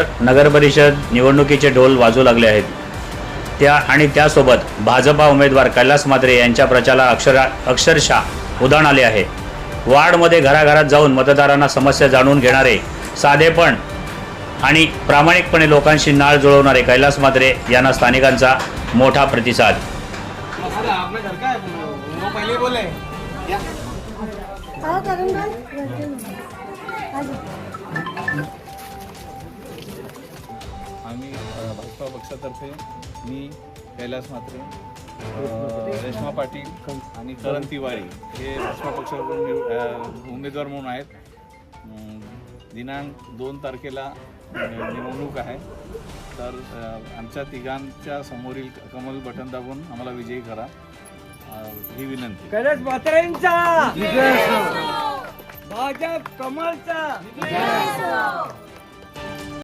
नगरपरिषद निवडणुकीचे ढोल वाजू लागले आहेत. त्या आणि त्यासोबत भाजपा उमेदवार कैलास मात्रे यांच्या प्रचाराला अक्षरा अक्षरशः उधाण आले आहे. वार्डमध्ये घराघरात जाऊन मतदारांना समस्या जाणून घेणारे साधेपण आणि प्रामाणिकपणे लोकांशी नाळ जुळवणारे कैलास मात्रे यांना स्थानिकांचा मोठा प्रतिसाद. बोले. आम्ही भाजपा पक्षातर्फे मी कैलास म्हात्रे अ, रेश्मा पाटील आणि करण तिवारी हे भाजपा पक्षाकडून उमेदवार म्हणून आहेत. दिनांक दोन तारखेला निवडणूक आहे. तर आमच्या तिघांच्या समोरील कमल बटन दाबून आम्हाला विजयी करा. ही विनंती. कैलास म्हात्रेंचा! भाजप कमलचा!